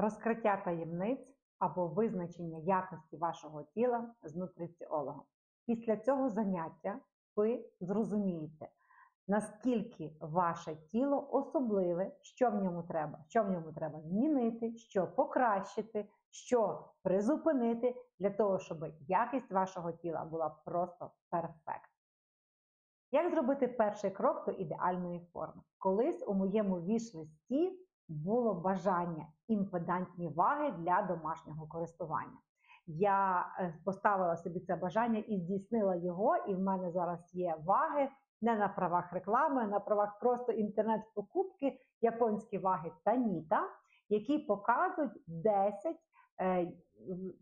Розкриття таємниць або визначення якості вашого тіла з нутриціологом. Після цього заняття ви зрозумієте, наскільки ваше тіло особливе, що в ньому треба, що в ньому треба змінити, що покращити, що призупинити для того, щоб якість вашого тіла була просто перфект. Як зробити перший крок до ідеальної форми? Колись у моєму віш-листі було бажання імпедантні ваги для домашнього користування. Я е, поставила собі це бажання і здійснила його, і в мене зараз є ваги не на правах реклами, а на правах просто інтернет-покупки японські ваги Таніта, які показують 10 е,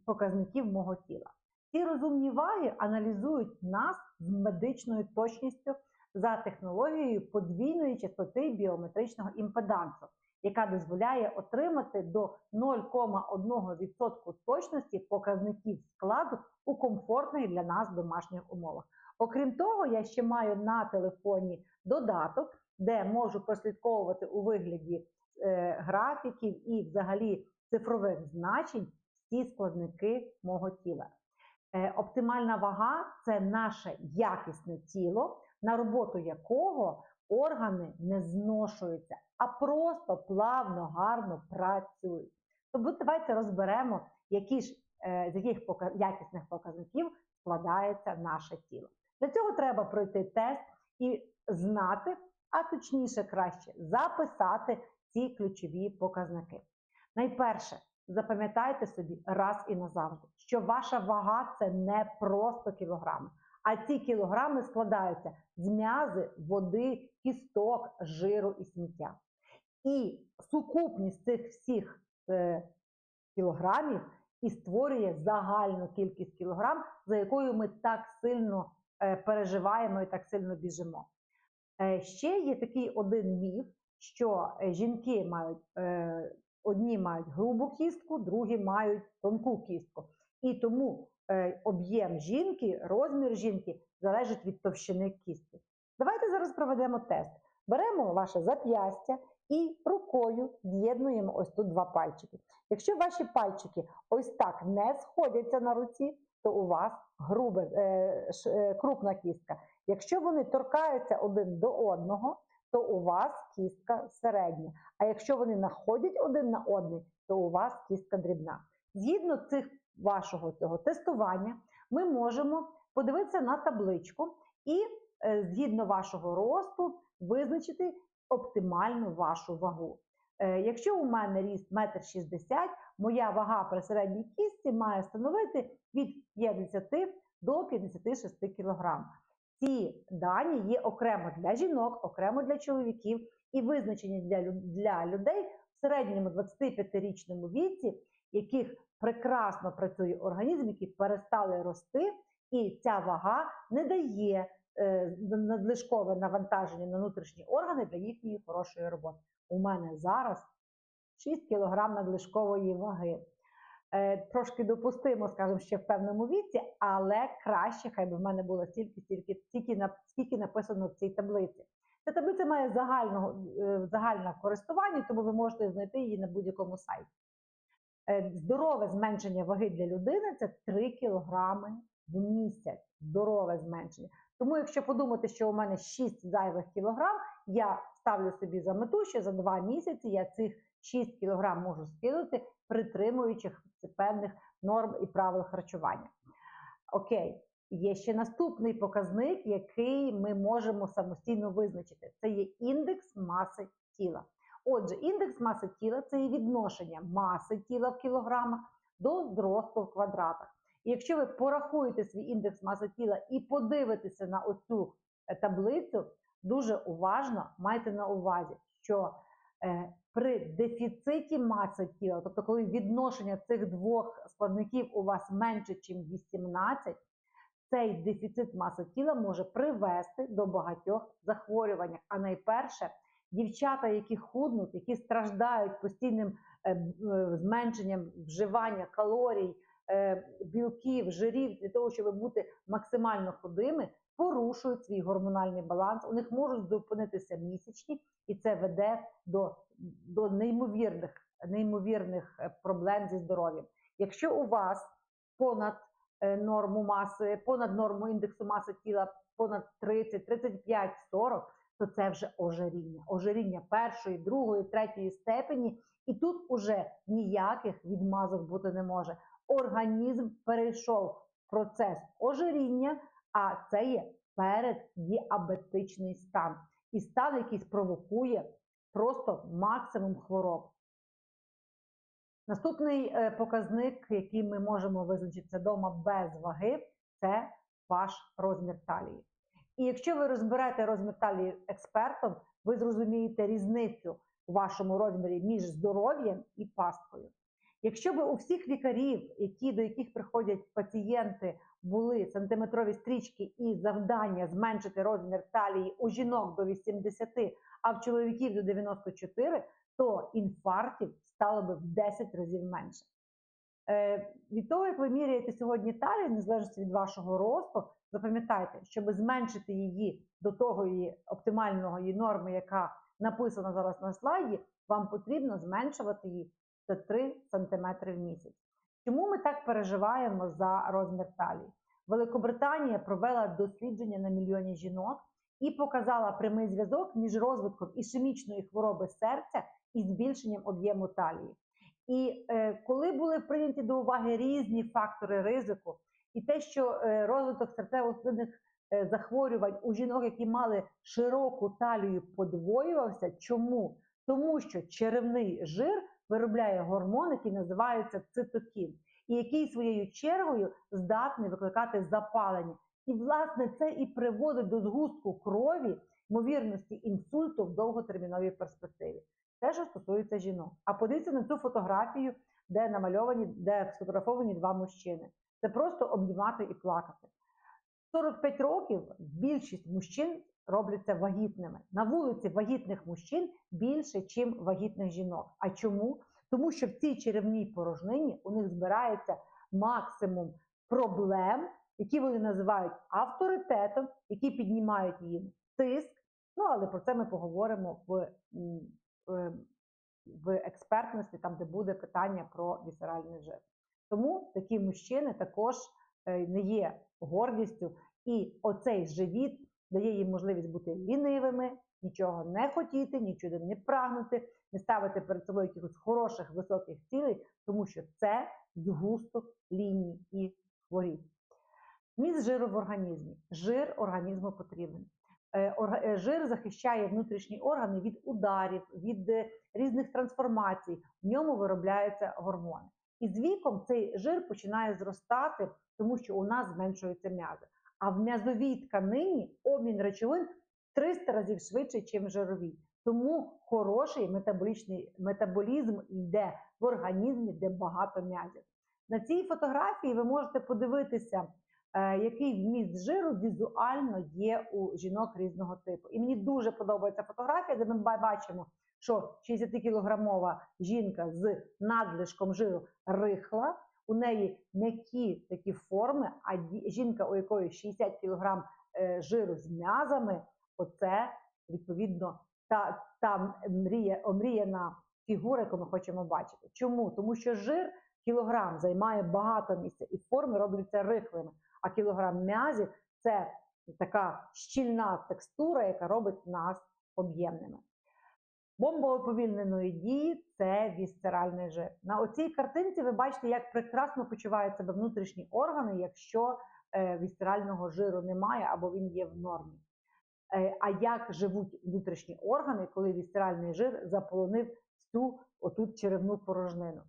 показників мого тіла. Ці розумні ваги аналізують нас з медичною точністю за технологією подвійної частоти біометричного імпедансу, яка дозволяє отримати до 0,1% точності показників складу у комфортних для нас домашніх умовах. Окрім того, я ще маю на телефоні додаток, де можу прослідковувати у вигляді е, графіків і взагалі цифрових значень всі складники мого тіла. Е, оптимальна вага це наше якісне тіло, на роботу якого органи не зношуються, а просто плавно, гарно працюють. Тобто давайте розберемо, які ж, е, з яких якісних показників складається наше тіло. Для цього треба пройти тест і знати, а точніше краще записати ці ключові показники. Найперше, запам'ятайте собі раз і назавжди, що ваша вага це не просто кілограми, а ці кілограми складаються з м'язи, води, кісток, жиру і сміття. І сукупність цих всіх е, кілограмів і створює загальну кількість кілограм, за якою ми так сильно е, переживаємо і так сильно біжимо. Е, ще є такий один міф, що е, жінки мають е, одні мають грубу кістку, другі мають тонку кістку. І тому е, об'єм жінки, розмір жінки залежить від товщини кістки. Давайте зараз проведемо тест. Беремо ваше зап'ястя і рукою з'єднуємо ось тут два пальчики. Якщо ваші пальчики ось так не сходяться на руці, то у вас грубе, е, ш, е, крупна кістка. Якщо вони торкаються один до одного, то у вас кістка середня. А якщо вони находять один на один, то у вас кістка дрібна. Згідно цих вашого цього тестування, ми можемо подивитися на табличку і згідно вашого росту визначити оптимальну вашу вагу. Е, якщо у мене ріст 1,60 м, моя вага при середній кістці має становити від 50 до 56 кг. Ці дані є окремо для жінок, окремо для чоловіків і визначені для для людей в середньому 25-річному віці, яких прекрасно працює організм, які перестали рости, і ця вага не дає е, надлишкове навантаження на внутрішні органи для їхньої хорошої роботи. У мене зараз 6 кг надлишкової ваги. Е, трошки допустимо, скажімо, ще в певному віці, але краще, хай би в мене було стільки, стільки, стільки, скільки написано в цій таблиці. Ця таблиця має загального, е, загальне користування, тому ви можете знайти її на будь-якому сайті. Е, здорове зменшення ваги для людини це 3 кг в місяць. Здорове зменшення. Тому, якщо подумати, що у мене 6 зайвих кілограм, я ставлю собі за мету, що за 2 місяці я цих 6 кг можу скинути, притримуючись певних норм і правил харчування. Окей, є ще наступний показник, який ми можемо самостійно визначити. Це є індекс маси тіла. Отже, індекс маси тіла це є відношення маси тіла в кілограмах до зросту в квадратах. І якщо ви порахуєте свій індекс маси тіла і подивитеся на оцю е, таблицю, дуже уважно майте на увазі, що е, при дефіциті маси тіла, тобто коли відношення цих двох складників у вас менше, ніж 18, цей дефіцит маси тіла може привести до багатьох захворювань. А найперше, дівчата, які худнуть, які страждають постійним е, е, зменшенням вживання калорій, білків, жирів для того, щоб бути максимально худими, порушують свій гормональний баланс, у них можуть зупинитися місячні, і це веде до, до неймовірних неймовірних е, проблем зі здоров'ям. Якщо у вас понад е, норму маси, понад норму індексу маси тіла, понад 30, 35, 40, то це вже ожиріння. Ожиріння першої, другої, третьої степені, і тут уже ніяких відмазок бути не може. Організм перейшов процес ожиріння, а це є переддіабетичний стан. І стан, який спровокує просто максимум хвороб. Наступний е, показник, який ми можемо визначити вдома без ваги, це ваш розмір талії. І якщо ви розберете розмір талії експертом, ви зрозумієте різницю у вашому розмірі між здоров'ям і пасткою. Якщо б у всіх лікарів, які, до яких приходять пацієнти, були сантиметрові стрічки і завдання зменшити розмір талії у жінок до 80, а в чоловіків до 94, то інфарктів стало би в 10 разів менше. Е, від того, як ви міряєте сьогодні талію, незалежно від вашого росту, запам'ятайте, щоб зменшити її до того її оптимального її норми, яка написана зараз на слайді, вам потрібно зменшувати її це 3 см в місяць. Чому ми так переживаємо за розмір талії? Великобританія провела дослідження на мільйоні жінок і показала прямий зв'язок між розвитком ішемічної хвороби серця і збільшенням об'єму талії. І е, коли були прийняті до уваги різні фактори ризику, і те, що е, розвиток серцево-судинних е, захворювань у жінок, які мали широку талію, подвоювався. Чому? Тому що черевний жир виробляє гормон, який називається цитокін, і який своєю чергою здатний викликати запалення. І, власне, це і приводить до згустку крові, ймовірності інсульту в довготерміновій перспективі. Те, що стосується жінок. А подивіться на цю фотографію, де намальовані, де сфотографовані два мужчини. Це просто обнімати і плакати. 45 років більшість мужчин робляться вагітними. На вулиці вагітних мужчин більше, ніж вагітних жінок. А чому? Тому що в цій черевній порожнині у них збирається максимум проблем, які вони називають авторитетом, які піднімають їм тиск. Ну, але про це ми поговоримо в, в, експертності, там де буде питання про вісеральний жир. Тому такі мужчини також е, не є гордістю, і оцей живіт дає їм можливість бути лінивими, нічого не хотіти, нічого не прагнути, не ставити перед собою якихось хороших високих цілей, тому що це згусток ліній і хворіб. Міст жиру в організмі. Жир організму потрібен. Е, е, Жир захищає внутрішні органи від ударів, від е, різних трансформацій. В ньому виробляються гормони. І з віком цей жир починає зростати, тому що у нас зменшуються м'язи. А в м'язовій тканині обмін речовин 300 разів швидше, ніж в жировій. Тому хороший метаболічний метаболізм йде в організмі, де багато м'язів. На цій фотографії ви можете подивитися, е, який вміст жиру візуально є у жінок різного типу. І мені дуже подобається фотографія, де ми бачимо, що 60-кілограмова жінка з надлишком жиру рихла, у неї м'які такі форми, а жінка, у якої 60 кг жиру з м'язами, оце відповідно та, та мрія, омріяна фігура, яку ми хочемо бачити. Чому? Тому що жир кілограм займає багато місця, і форми робляться рихлими. А кілограм м'язів це така щільна текстура, яка робить нас об'ємними. Бомба уповільненої дії це вісцеральний жир. На оцій картинці ви бачите, як прекрасно почувають себе внутрішні органи, якщо е, вісцерального жиру немає або він є в нормі. Е, а як живуть внутрішні органи, коли вісцеральний жир заполонив всю отут черевну порожнину?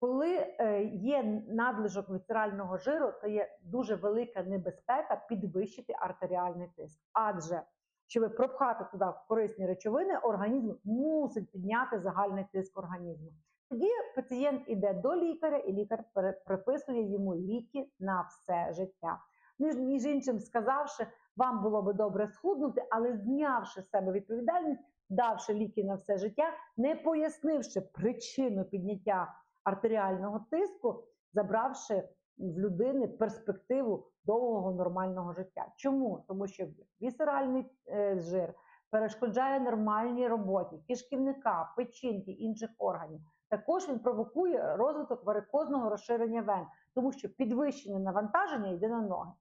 Коли е, є надлишок вісцерального жиру, то є дуже велика небезпека підвищити артеріальний тиск. Адже щоб пропхати туди корисні речовини, організм мусить підняти загальний тиск організму. Тоді пацієнт іде до лікаря, і лікар приписує йому ліки на все життя. Між, між іншим, сказавши, вам було би добре схуднути, але знявши з себе відповідальність, давши ліки на все життя, не пояснивши причину підняття артеріального тиску, забравши в людини перспективу довгого нормального життя. Чому? Тому що вісеральний е, жир перешкоджає нормальній роботі кишківника, печінки, інших органів. Також він провокує розвиток варикозного розширення вен, тому що підвищене навантаження йде на ноги.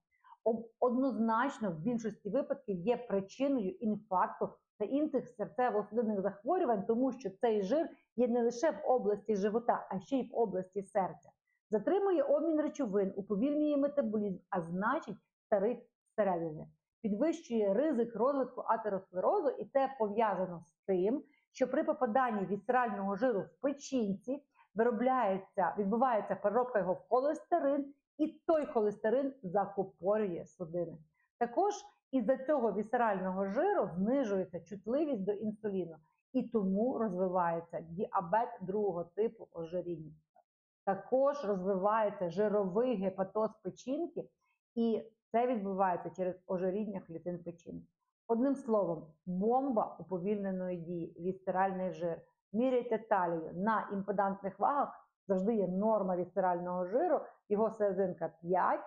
Однозначно, в більшості випадків є причиною інфаркту та інших серцево-судинних захворювань, тому що цей жир є не лише в області живота, а ще й в області серця. Затримує обмін речовин, уповільнює метаболізм, а значить старить всередини. Підвищує ризик розвитку атеросклерозу, і це пов'язано з тим, що при попаданні вісцерального жиру в печінці виробляється, відбувається переробка його в холестерин, і той холестерин закупорює судини. Також із-за цього вісцерального жиру знижується чутливість до інсуліну, і тому розвивається діабет другого типу ожиріння. Також розвивається жировий гепатоз печінки, і це відбувається через ожиріння клітин печінки. Одним словом, бомба уповільненої дії, вісцеральний жир. Міряйте талію на імпедантних вагах, завжди є норма вісцерального жиру, його серединка 5,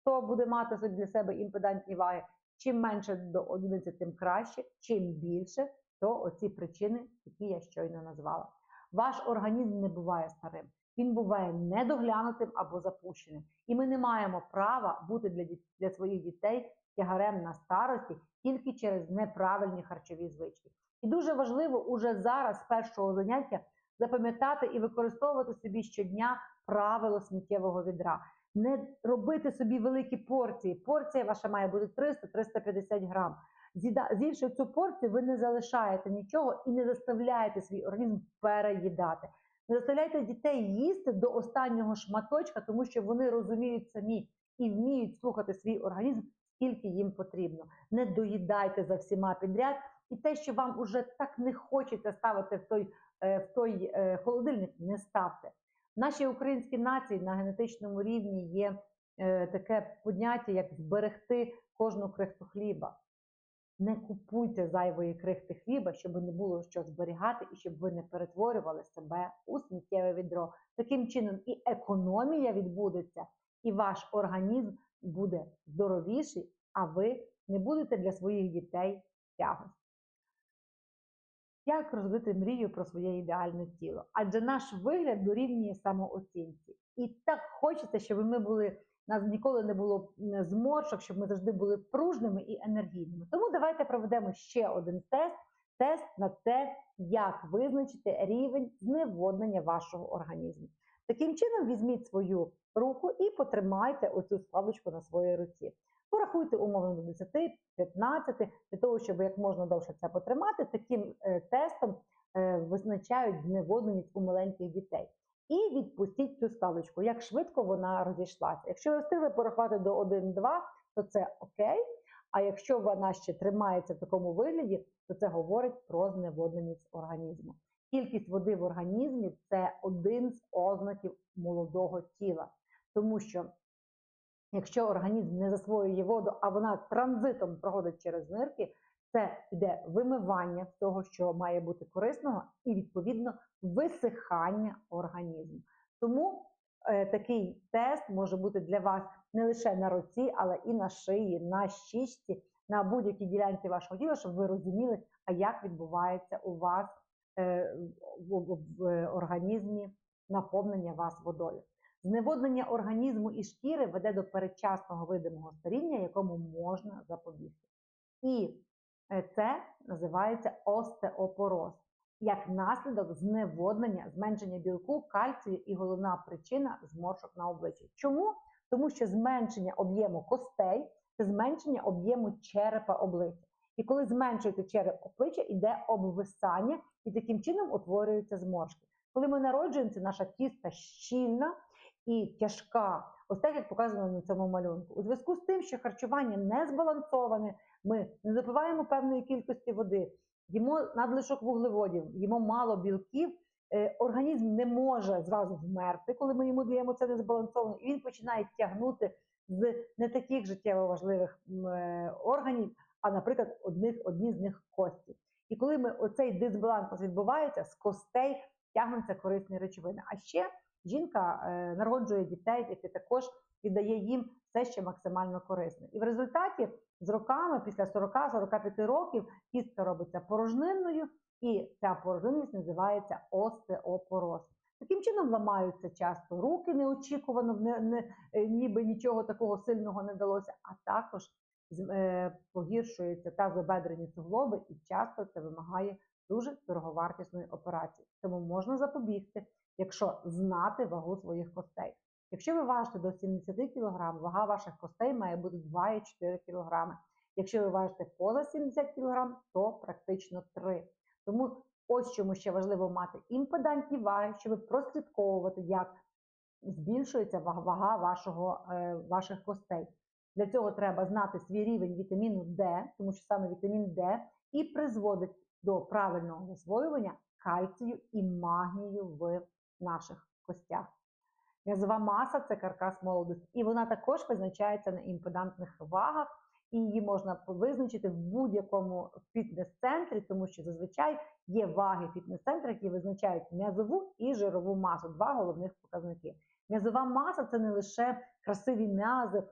хто буде мати собі для себе імпедантні ваги. Чим менше до одиниці, тим краще, чим більше, то оці причини, які я щойно назвала. Ваш організм не буває старим, він буває недоглянутим або запущеним. І ми не маємо права бути для, для своїх дітей тягарем на старості тільки через неправильні харчові звички. І дуже важливо уже зараз, з першого заняття, запам'ятати і використовувати собі щодня правило сміттєвого відра. Не робити собі великі порції. Порція ваша має бути 300-350 грам. З'ївши цю порцію, ви не залишаєте нічого і не заставляєте свій організм переїдати. Не заставляйте дітей їсти до останнього шматочка, тому що вони розуміють самі і вміють слухати свій організм, скільки їм потрібно. Не доїдайте за всіма підряд. І те, що вам уже так не хочеться ставити в той, е, в той е, холодильник, не ставте. В нашій українській нації на генетичному рівні є е, таке поняття, як зберегти кожну крихту хліба. Не купуйте зайвої крихти хліба, щоб не було що зберігати і щоб ви не перетворювали себе у сміттєве відро. Таким чином і економія відбудеться, і ваш організм буде здоровіший, а ви не будете для своїх дітей тягостю. Як розвити мрію про своє ідеальне тіло? Адже наш вигляд дорівнює самооцінці. І так хочеться, щоб ми були, нас ніколи не було зморшок, щоб ми завжди були пружними і енергійними. Тому давайте проведемо ще один тест. Тест на те, як визначити рівень зневоднення вашого організму. Таким чином, візьміть свою руку і потримайте оцю складочку на своїй руці. Порахуйте умовно до 10, 15, для того, щоб як можна довше це потримати. Таким е, тестом е, визначають зневодненість у маленьких дітей. І відпустіть цю скалочку, як швидко вона розійшлася. Якщо ви встигли порахувати до 1-2, то це окей. А якщо вона ще тримається в такому вигляді, то це говорить про зневодненість організму. Кількість води в організмі це один з ознаків молодого тіла, тому що якщо організм не засвоює воду, а вона транзитом проходить через нирки, це йде вимивання того, що має бути корисного, і відповідно висихання організму. Тому е, такий тест може бути для вас не лише на руці, але і на шиї, на щічці, на будь-якій ділянці вашого тіла, щоб ви розуміли, а як відбувається у вас е, в, в, в організмі наповнення вас водою. Зневоднення організму і шкіри веде до передчасного видимого старіння, якому можна запобігти. І це називається остеопороз як наслідок зневоднення, зменшення білку, кальцію і головна причина зморшок на обличчі. Чому? Тому що зменшення об'єму костей це зменшення об'єму черепа обличчя. І коли зменшується череп обличчя, йде обвисання, і таким чином утворюються зморшки. Коли ми народжуємося, наша кістка щільна і тяжка, ось так як показано на цьому малюнку. У зв'язку з тим, що харчування не збалансоване, ми не запиваємо певної кількості води, їмо надлишок вуглеводів, їмо мало білків. е, Організм не може зразу вмерти, коли ми йому даємо це незбалансовано, і він починає тягнути з не таких життєво важливих е, органів, а, наприклад, одних, одні з них кості. І коли ми оцей дисбаланс відбувається, з костей тягнуться корисні речовини. А ще жінка е, народжує дітей, які також віддає їм все, що максимально корисне. І в результаті з роками, після 40-45 років, кістка робиться порожнинною, і ця порожнинність називається остеопороз. Таким чином ламаються часто руки неочікувано, не, не, е, ніби нічого такого сильного не вдалося, а також е, погіршуються тазобедрені суглоби, і часто це вимагає дуже дороговартісної операції. Тому можна запобігти, якщо знати вагу своїх костей. Якщо ви важите до 70 кг, вага ваших костей має бути 2,4 кг. Якщо ви важите поза 70 кг, то практично 3. Тому ось чому ще важливо мати імпедантні ваги, щоб прослідковувати, як збільшується вага вашого, е, ваших костей. Для цього треба знати свій рівень вітаміну Д, тому що саме вітамін Д і призводить до правильного засвоювання кальцію і магнію в наших костях. М'язова маса це каркас молодості, і вона також визначається на імпедантних вагах, і її можна визначити в будь-якому фітнес-центрі, тому що зазвичай є ваги фітнес-центрів, які визначають м'язову і жирову масу два головних показники. М'язова маса це не лише красиві м'язи,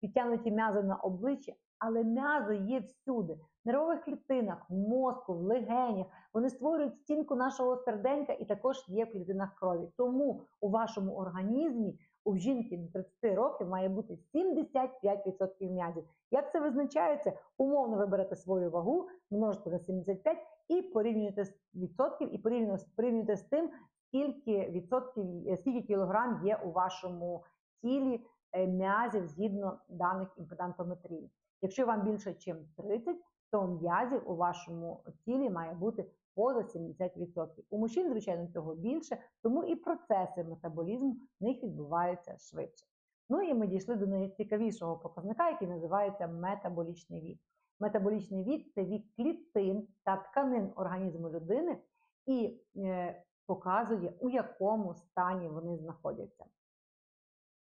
підтягнуті м'язи на обличчі, але м'язи є всюди, в нервових клітинах, в мозку, в легенях. Вони створюють стінку нашого серденька і також є в клітинах крові. Тому у вашому організмі у жінки до 30 років має бути 75% м'язів. Як це визначається? Умовно ви берете свою вагу, множите на 75 і порівнюєте з відсотків, і порівнюєте, порівнюєте з тим, скільки відсотків, е, скільки кілограм є у вашому тілі е, м'язів згідно даних імпедантометрії. Якщо вам більше, ніж 30, то м'язів у вашому тілі має бути поза 70%. У мужчин, звичайно, цього більше, тому і процеси метаболізму в них відбуваються швидше. Ну і ми дійшли до найцікавішого показника, який називається метаболічний вік. Метаболічний вік це вік клітин та тканин організму людини і е, показує, у якому стані вони знаходяться.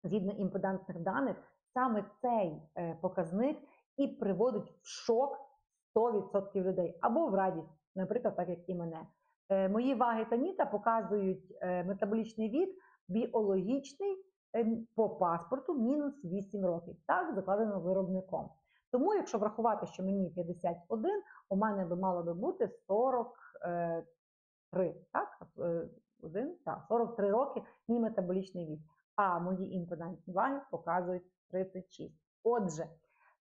Згідно імпедантних даних, саме цей е, показник і приводить в шок 100% людей або в радість, наприклад, так як і мене. Е, Мої ваги та ніта показують е, метаболічний вік біологічний е, по паспорту мінус 8 років. Так закладено виробником. Тому, якщо врахувати, що мені 51, у мене би мало би бути 43. Так, Е, один, так, 43 роки мій метаболічний вік. А мої імпедантні ваги показують 36. Отже,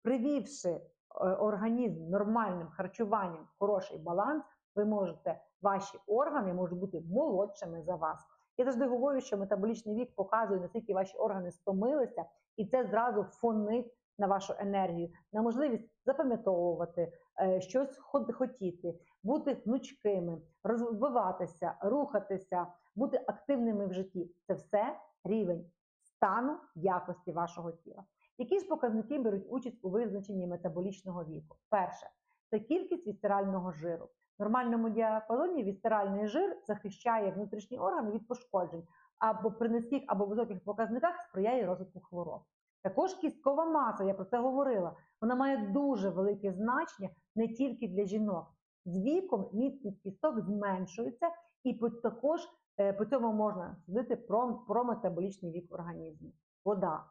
привівши е, організм нормальним харчуванням, хороший баланс, ви можете, ваші органи можуть бути молодшими за вас. Я завжди говорю, що метаболічний вік показує, наскільки ваші органи стомилися, і це зразу фонить на вашу енергію, на можливість запам'ятовувати, е, щось хотіти, бути гнучкими, розвиватися, рухатися, бути активними в житті. Це все рівень стану якості вашого тіла. Які ж показники беруть участь у визначенні метаболічного віку? Перше це кількість вісцерального жиру. В нормальному діапазоні вісцеральний жир захищає внутрішні органи від пошкоджень, або при низьких або високих показниках сприяє розвитку хвороб. Також кісткова маса, я про це говорила, вона має дуже велике значення не тільки для жінок. З віком міцність кісток зменшується, і також е, по цьому можна судити про, про метаболічний вік в організмі. Вода.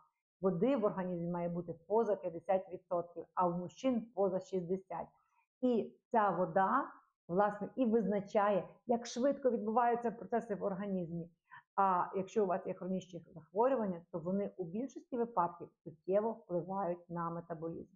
Води в організмі має бути поза 50%, а в мужчин поза 60%. І ця вода, власне, і визначає, як швидко відбуваються процеси в організмі. А якщо у вас є хронічні захворювання, то вони у більшості випадків суттєво впливають на метаболізм.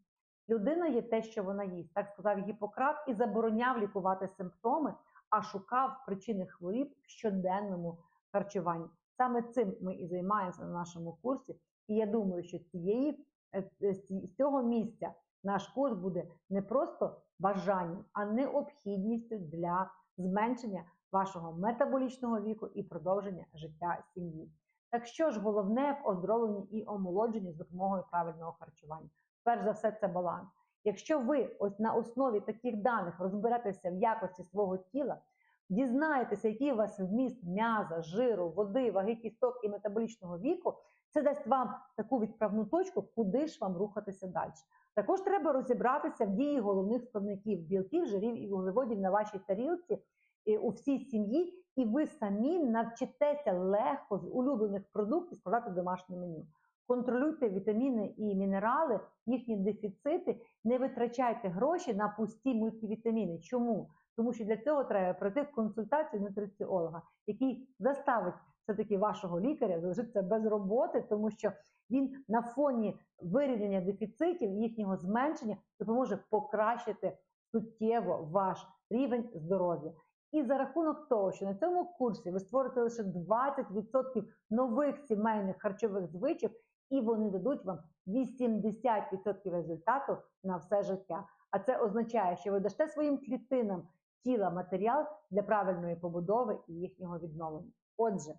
Людина є те, що вона їсть. Так сказав Гіппократ і забороняв лікувати симптоми, а шукав причини хворіб в щоденному харчуванні. Саме цим ми і займаємося на нашому курсі. І я думаю, що цієї е, е, з ці- з цього місця наш курс буде не просто бажанням, а необхідністю для зменшення вашого метаболічного віку і продовження життя сім'ї. Так що ж головне в оздоровленні і омолодженні з допомогою правильного харчування? Перш за все, це баланс. Якщо ви ось на основі таких даних розберетеся в якості свого тіла, дізнаєтеся, який у вас вміст м'яза, жиру, води, ваги кісток і метаболічного віку, це дасть вам таку відправну точку, куди ж вам рухатися далі. Також треба розібратися в дії головних складників білків, жирів і вуглеводів на вашій тарілці е, у всій сім'ї, і ви самі навчитеся легко з улюблених продуктів складати домашнє меню. Контролюйте вітаміни і мінерали, їхні дефіцити, не витрачайте гроші на пусті мультивітаміни. Чому? Тому що для цього треба пройти консультацію нутриціолога, який заставить все-таки вашого лікаря залишитися без роботи, тому що він на фоні вирівняння дефіцитів, їхнього зменшення допоможе покращити суттєво ваш рівень здоров'я. І за рахунок того, що на цьому курсі ви створите лише 20% нових сімейних харчових звичок, і вони дадуть вам 80% результату на все життя. А це означає, що ви дасте своїм клітинам тіла матеріал для правильної побудови і їхнього відновлення. Отже,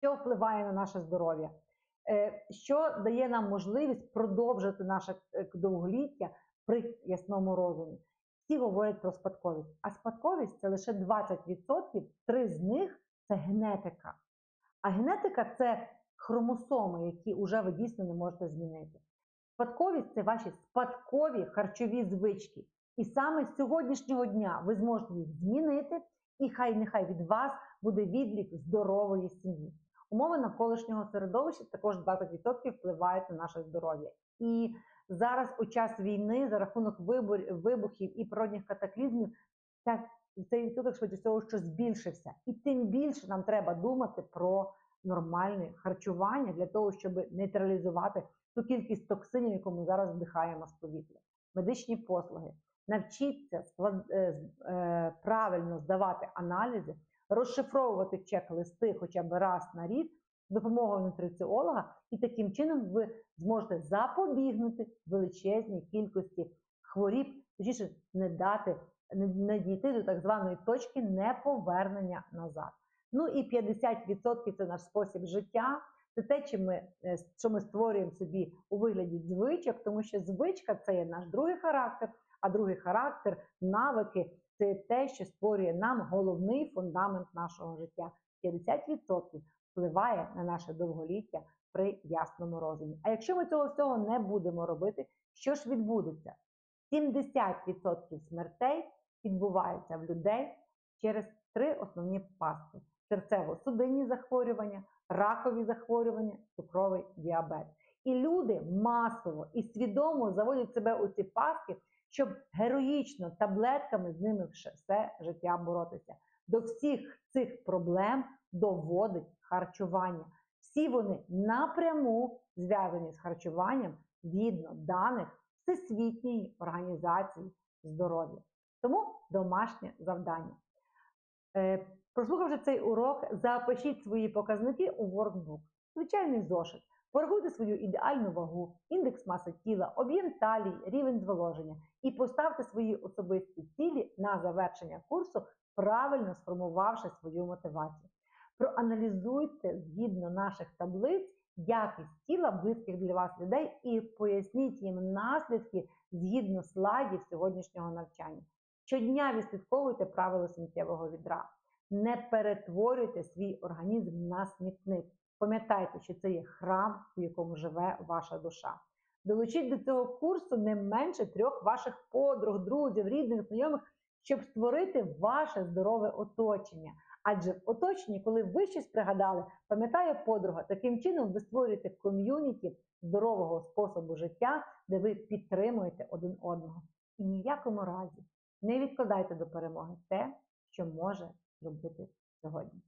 що впливає на наше здоров'я? Е, Що дає нам можливість продовжити наше е, довголіття при ясному розумі? Всі говорять про спадковість, а спадковість це лише 20%, три з них це генетика. А генетика це хромосоми, які вже ви дійсно не можете змінити. Спадковість це ваші спадкові харчові звички. І саме з сьогоднішнього дня ви зможете їх змінити, і хай нехай від вас буде відлік здорової сім'ї. Умови навколишнього середовища також 20% впливають на наше здоров'я. І зараз у час війни за рахунок вибухів і природних катаклізмів ця, цей відсоток швидше всього, що збільшився. І тим більше нам треба думати про нормальне харчування для того, щоб нейтралізувати ту кількість токсинів, яку ми зараз вдихаємо з повітря. Медичні послуги. Навчіться е, е, правильно здавати аналізи, розшифровувати чек-листи хоча б раз на рік з допомогою нутриціолога, і таким чином ви зможете запобігнути величезній кількості хворіб, точніше не дати, не, дійти до так званої точки неповернення назад. Ну і 50% це наш спосіб життя. Це те, чим ми, е, що ми створюємо собі у вигляді звичок, тому що звичка це є наш другий характер, а другий характер, навики це те, що створює нам головний фундамент нашого життя. 50% впливає на наше довголіття при ясному розумі. А якщо ми цього всього не будемо робити, що ж відбудеться? 70% смертей відбуваються в людей через три основні пастки: серцево-судинні захворювання, ракові захворювання, цукровий діабет. І люди масово і свідомо заводять себе у ці пастки, щоб героїчно таблетками з ними все життя боротися. До всіх цих проблем доводить харчування. Всі вони напряму зв'язані з харчуванням згідно даних Всесвітньої організації здоров'я. Тому домашнє завдання. Е, прослухавши цей урок, запишіть свої показники у workbook. Звичайний зошит. Порахуйте свою ідеальну вагу, індекс маси тіла, об'єм талії, рівень зволоження і поставте свої особисті цілі на завершення курсу, правильно сформувавши свою мотивацію. Проаналізуйте згідно наших таблиць якість тіла близьких для вас людей і поясніть їм наслідки згідно слайдів сьогоднішнього навчання. Щодня відслідковуйте правила сміттєвого відра. Не перетворюйте свій організм на смітник. Пам'ятайте, що це є храм, у якому живе ваша душа. Долучіть до цього курсу не менше трьох ваших подруг, друзів, рідних, знайомих, щоб створити ваше здорове оточення. Адже в оточенні, коли ви щось пригадали, пам'ятає подруга, таким чином ви створюєте ком'юніті здорового способу життя, де ви підтримуєте один одного. І ніякому разі не відкладайте до перемоги те, що може зробити сьогодні.